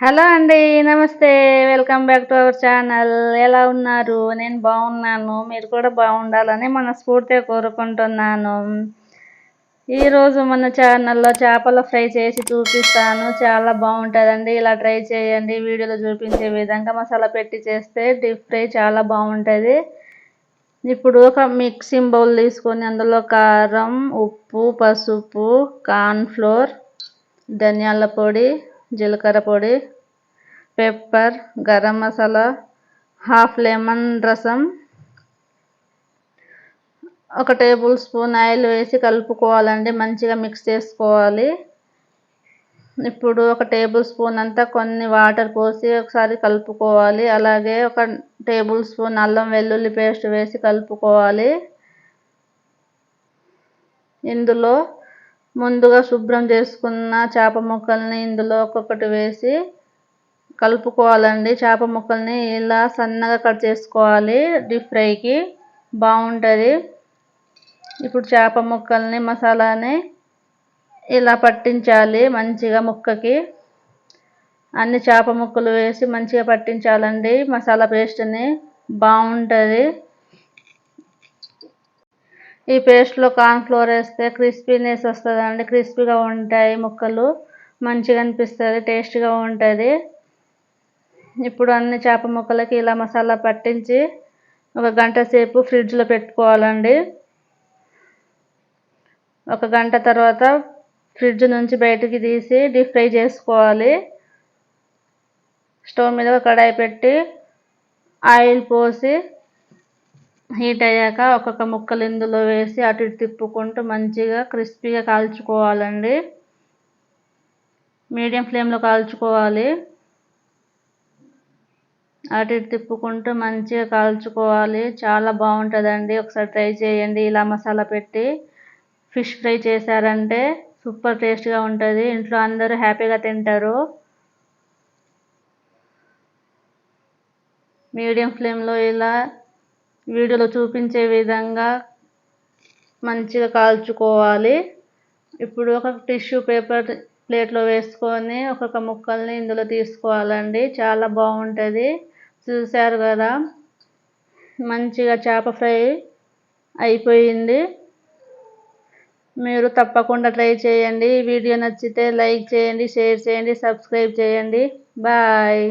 Hello అండి నమస్తే. Welcome back to our channel. ఎలా ఉన్నారు? నేను బాగున్నాను. మీరు కూడా బాగుండాలని మనస్ఫూర్తిగా కోరుకుంటున్నాను. ఈరోజు మన ఛానల్లో చేపల ఫ్రై చేసి చూపిస్తాను. చాలా బాగుంటుందండి. ఇలా ట్రై చేయండి. వీడియోలో చూపించే విధంగా మసాలా పెట్టి చేస్తే డీప్ ఫ్రై చాలా బాగుంటుంది. ఇప్పుడు ఒక మిక్సింగ్ బౌల్ తీసుకొని అందులో కారం ఉప్పు పసుపు కార్న్ఫ్లోర్ ధనియాల పొడి జీలకర్ర పొడి pepper garam masala half lemon రసం ఒక టేబుల్ స్పూన్ ఆయిల్ వేసి కలుపుకోవాలండి మంచిగా మిక్స్ చేసుకోవాలి. ఇప్పుడు ఒక టేబుల్ స్పూన్ అంతా కొన్ని వాటర్ పోసి ఒకసారి కలుపుకోవాలి. అలాగే ఒక టేబుల్ స్పూన్ అల్లం వెల్లుల్లి పేస్ట్ వేసి కలుపుకోవాలి. ఇందులో ముందుగా శుభ్రం చేసుకున్న చేప ముక్కల్ని ఇందులో ఒక్కొక్కటి వేసి కలుపుకోవాలండి. చేప ముక్కల్ని ఇలా సన్నగా కట్ చేసుకోవాలి. డీప్ ఫ్రైకి బాగుంటుంది. ఇప్పుడు చేప ముక్కల్ని మసాలాని ఇలా పట్టించాలి మంచిగా ముక్కకి. అన్ని చేప ముక్కలు వేసి మంచిగా పట్టించాలండి. మసాలా పేస్ట్ని బాగుంటుంది. ఈ పేస్ట్లో కార్న్ఫ్లోర్ వేస్తే క్రిస్పీనెస్ వస్తుందండి. క్రిస్పీగా ఉంటాయి ముక్కలు. మంచిగా అనిపిస్తుంది టేస్ట్గా ఉంటుంది. ఇప్పుడు అన్ని చేప ముక్కలకి ఇలా మసాలా పట్టించి ఒక గంట సేపు ఫ్రిడ్జ్లో పెట్టుకోవాలండి. ఒక గంట తర్వాత ఫ్రిడ్జ్ నుంచి బయటికి తీసి డీప్ ఫ్రై చేసుకోవాలి. స్టవ్ మీద కడాయి పెట్టి ఆయిల్ పోసి హీట్ అయ్యాక ఒక్కొక్క ముక్కలు ఇందులో వేసి అటు ఇటు తిప్పుకుంటూ మంచిగా క్రిస్పీగా కాల్చుకోవాలండి. మీడియం ఫ్లేమ్లో కాల్చుకోవాలి. అటు ఇటు తిప్పుకుంటూ మంచిగా కాల్చుకోవాలి. చాలా బాగుంటుందండి. ఒకసారి ట్రై చేయండి. ఇలా మసాలా పెట్టి ఫిష్ ఫ్రై చేశారంటే సూపర్ టేస్ట్గా ఉంటుంది. ఇంట్లో అందరూ హ్యాపీగా తింటారు. మీడియం ఫ్లేమ్లో ఇలా వీడియోలో చూపించే విధంగా మంచిగా కాల్చుకోవాలి. ఇప్పుడు ఒక టిష్యూ పేపర్ ప్లేట్లో వేసుకొని ఒక్కొక్క ముక్కల్ని ఇందులో తీసుకోవాలండి. చాలా బాగుంటుంది. చూశారు కదా? మంచిగా చేప ఫ్రై అయిపోయింది. మీరు తప్పకుండా ట్రై చేయండి. వీడియో నచ్చితే లైక్ చేయండి షేర్ చేయండి సబ్స్క్రైబ్ చేయండి. బాయ్.